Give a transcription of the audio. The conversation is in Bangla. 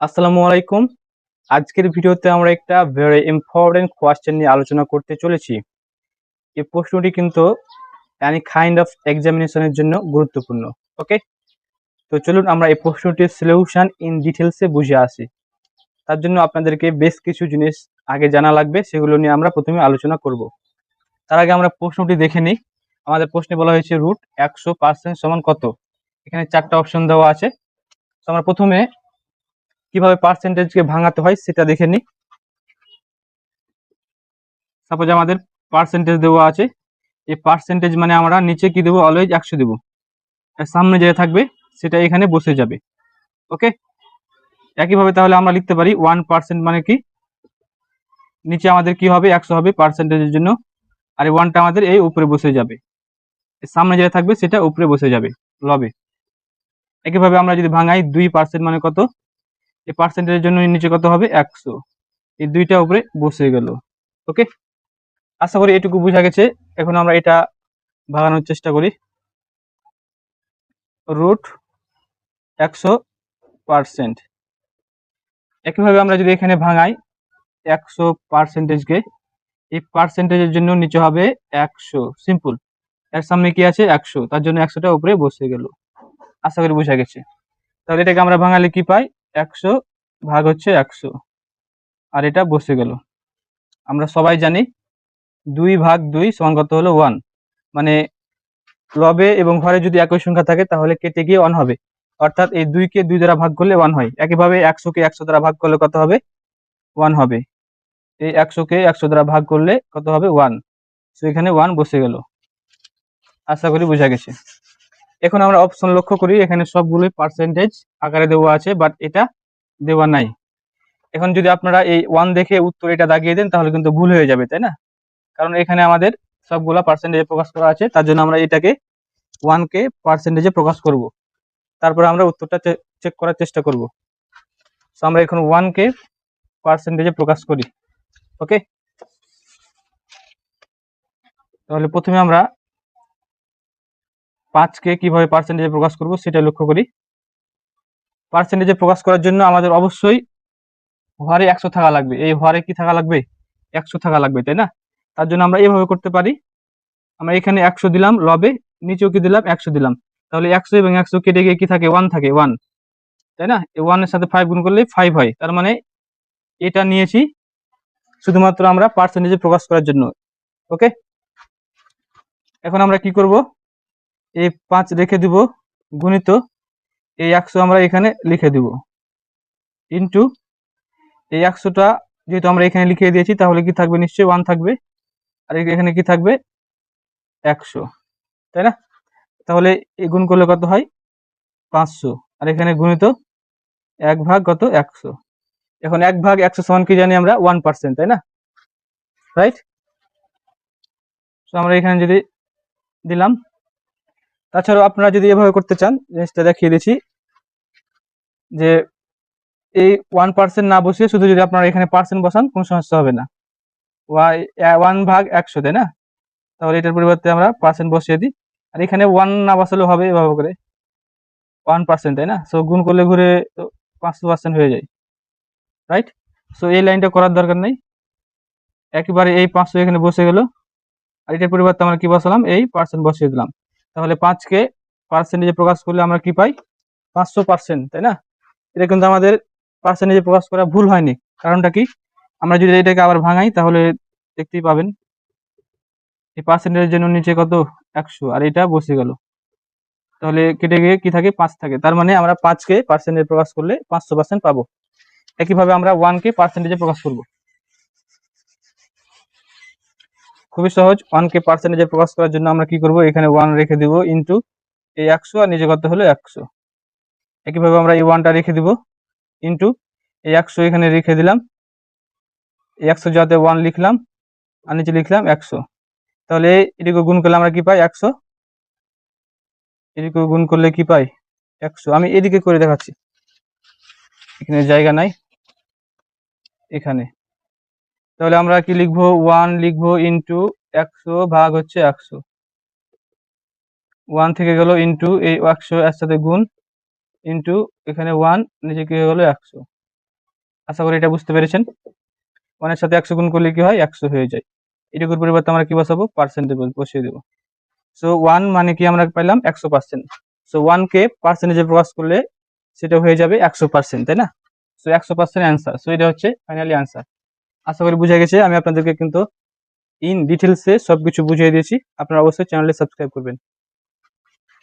আসসালামু আলাইকুম। আজকের ভিডিওতে আমরা একটা ভেরি ইম্পর্টেন্ট কোয়েশ্চেন নিয়ে আলোচনা করতে চলেছি। এই প্রশ্নটি কিন্তু অ্যানি কাইন্ড অফ এক্সামিনেশনের জন্য গুরুত্বপূর্ণ ওকে তো চলুন আমরা এই প্রশ্নটির সলিউশন ইন ডিটেলসে বুঝে আসি। তার জন্য আপনাদেরকে বেশ কিছু জিনিস আগে জানা লাগবে, সেগুলো নিয়ে আমরা প্রথমে আলোচনা করব। তার আগে আমরা প্রশ্নটি দেখে নিই। আমাদের প্রশ্নে বলা হয়েছে রুট একশো পার্সেন্ট সমান কত? এখানে চারটা অপশন দেওয়া আছে। তো আমরা প্রথমে কীভাবে পার্সেন্টেজকে ভাঙাতে হয় সেটা দেখে নিই। সাপোজ আমাদের পার্সেন্টেজ দেওয়া আছে, এই পার্সেন্টেজ মানে আমরা নিচে কি দেবো? অলওয়েজ একশো দেবো। সামনে যেটা থাকবে, সেটা এখানে বসে যাবে। ওকে একইভাবে তাহলে আমরা লিখতে পারি ওয়ান পার্সেন্ট মানে কি? নিচে আমাদের কি হবে? একশো হবে পার্সেন্টেজের জন্য। আর ওয়ানটা আমাদের এই উপরে বসে যাবে। সামনে যেটা থাকবে, সেটা উপরে বসে যাবে। লবে। একইভাবে আমরা যদি ভাঙাই দুই পার্সেন্ট মানে কত? এই পার্সেন্টেজের জন্য নিচে কত হবে? একশো। এই দুইটা উপরে বসে গেল। ওকে আশা করি এটুকু বোঝা গেছে। এখন আমরা এটা ভাগানোর চেষ্টা করি। রুট একশো পার্সেন্ট একইভাবে আমরা যদি এখানে ভাঙাই, একশো পার্সেন্টেজকে এই পার্সেন্টেজের জন্য নিচে হবে একশো। সিম্পল এর সামনে কি আছে? একশো। তার জন্য একশোটা উপরে বসে গেল। আশা করি বোঝা গেছে। তাহলে এটাকে আমরা ভাঙালে কি পাই? একশো ভাগ হচ্ছে একশো। আর এটা বসে গেল। আমরা সবাই জানি দুই ভাগ দুই সমান কত হলো ওয়ান মানে লবে এবং ঘরে যদি একই সংখ্যা থাকে তাহলে কেটে গিয়ে ওয়ান হবে। অর্থাৎ এই দুইকে দুই দ্বারা ভাগ করলে ওয়ান হয়। একইভাবে একশোকে একশো দ্বারা ভাগ করলে কত হবে? ওয়ান হবে। এই একশোকে একশো দ্বারা ভাগ করলে কত হবে? ওয়ান সো এখানে ওয়ান বসে গেল। আশা করি বোঝা গেছে। এখন আমরা অপশন লক্ষ্য করি, এখানে সবগুলোই পার্সেন্টেজ আকারে দেওয়া আছে বাট এটা দেওয়া নাই। এখন যদি আপনারা এই ওয়ান দেখে উত্তর এটা দাগিয়ে দেন, তাহলে কিন্তু ভুল হয়ে যাবে, তাই না? কারণ এখানে আমাদের সবগুলা পার্সেন্টেজে প্রকাশ করা আছে, তার জন্য আমরা এটাকে ওয়ানকে পার্সেন্টেজে প্রকাশ করব। তারপরে আমরা উত্তরটা চেক করার চেষ্টা করব। তো আমরা এখন ওয়ানকে পার্সেন্টেজে প্রকাশ করি ওকে তাহলে প্রথমে আমরা পাঁচকে কীভাবে পার্সেন্টেজে প্রকাশ করব সেটা লক্ষ্য করি। পার্সেন্টেজে প্রকাশ করার জন্য আমাদের অবশ্যই হরে একশো থাকা লাগবে। এই হরে কি থাকা লাগবে? একশো থাকা লাগবে, তাই না? তার জন্য আমরা এভাবে করতে পারি। আমরা এখানে একশো দিলাম, লবে। নিচেও কি দিলাম? একশো দিলাম। তাহলে একশো এবং একশো কেটে গিয়ে কি থাকে? ওয়ান থাকে ওয়ান তাই না? ওয়ানের সাথে ফাইভ গুণ করলে ফাইভ হয়। তার মানে এটা নিয়েছি শুধুমাত্র আমরা পার্সেন্টেজে প্রকাশ করার জন্য। ওকে এখন আমরা কি করব? এই পাঁচ রেখে দিব গুণিত, এই একশো আমরা এখানে লিখে দিব। ইন্টু এই একশোটা যেহেতু আমরা এখানে লিখে দিয়েছি, তাহলে কি থাকবে? নিশ্চয়ই ওয়ান থাকবে। আর এখানে কি থাকবে? একশো। তাই না? তাহলে এই গুণ করলে কত হয়? পাঁচশো। আর এখানে গুণিত, এক ভাগ কত? একশো। এখন এক ভাগ একশো সমান কি জানি আমরা? ওয়ান পার্সেন্ট তাই না? রাইট আমরা এখানে যদি দিলাম তাছাড়াও আপনারা যদি এভাবে করতে চান, জিনিসটা দেখিয়ে দিচ্ছি। যে এই ওয়ান পার্সেন্ট না বসিয়ে শুধু যদি আপনারা এখানে পার্সেন্ট বসান, কোনো সমস্যা হবে না। ওয়াই ওয়ান ভাগ একশো, তাই না? তাহলে এটার পরিবর্তে আমরা পার্সেন্ট বসিয়ে দিই। আর এখানে ওয়ান না বসালেও হবে এভাবে করে। ওয়ান পার্সেন্ট তাই না? সো গুণ করলে ঘুরে তো পাঁচশো পার্সেন্ট হয়ে যায়। রাইট সো এই লাইনটা করার দরকার নেই। একেবারে এই পাঁচশো এখানে বসে গেল। আর এটার পরিবর্তে আমরা কি বসালাম? এই পার্সেন্ট বসিয়ে দিলাম। তাহলে পাঁচকে পার্সেন্টেজে প্রকাশ করলে আমরা কি পাই? পাঁচশো পার্সেন্ট তাই না? এটা কিন্তু আমাদের পার্সেন্টেজে প্রকাশ করা ভুল হয়নি। কারণটা কি? আমরা যদি এটাকে আবার ভাঙাই, তাহলে দেখতেই পাবেন এই পার্সেন্টেজের জন্য নিচে কত? একশো। আর এটা বসে গেল। তাহলে কেটে গিয়ে কি থাকে? পাঁচ থাকে। তার মানে আমরা পাঁচকে পার্সেন্টেজে প্রকাশ করলে পাঁচশো পার্সেন্ট পাবো। একইভাবে আমরা ওয়ানকে পার্সেন্টেজে প্রকাশ করব। খুবই সহজ। ওয়ানকে পার্সেন্টেজে প্রকাশ করার জন্য আমরা কি করব? এখানে ওয়ান রেখে দিব ইন্টু এই একশো আর নিচে কত হলো একশো। একইভাবে আমরা এই ওয়ানটা রেখে দিব ইন্টু এই একশো এখানে রেখে দিলাম। এই একশো যাতে ওয়ান লিখলাম আর নিচে লিখলাম একশো। তাহলে এদিকে গুণ করলে আমরা কি পাই? একশো। এদিকে গুণ করলে কি পাই? একশো। আমি এদিকে করে দেখাচ্ছি। এখানে জায়গা নাই। এখানে। তাহলে আমরা কি লিখব? ওয়ান লিখব ইন্টু একশো ভাগ হচ্ছে একশো। ওয়ান থেকে গেল ইন্টু এই একশো এর সাথে গুণ ইন্টু এখানে ওয়ান নিচে কি হয়ে গেলো একশো। আশা করি এটা বুঝতে পেরেছেন। ওয়ানের সাথে একশো গুণ করলে কি হয়? একশো হয়ে যায়। এটুকুর পরিবর্তে আমরা কি বসাবো? পার্সেন্টে বসিয়ে দেবো। সো ওয়ান মানে কি আমরা পেলাম একশো পার্সেন্ট সো ওয়ানকে পার্সেন্টেজে প্রকাশ করলে সেটা হয়ে যাবে একশো পার্সেন্ট তাই না? সো একশো পার্সেন্ট অ্যান্সার সো এটা হচ্ছে ফাইনালি অ্যান্সার আশা করি বুঝে গেছে, আমি আপনাদেরকে কিন্তু ইন ডিটেলসে সব কিছু বুঝিয়ে দিয়েছি। আপনারা অবশ্যই চ্যানেলে সাবস্ক্রাইব করবেন।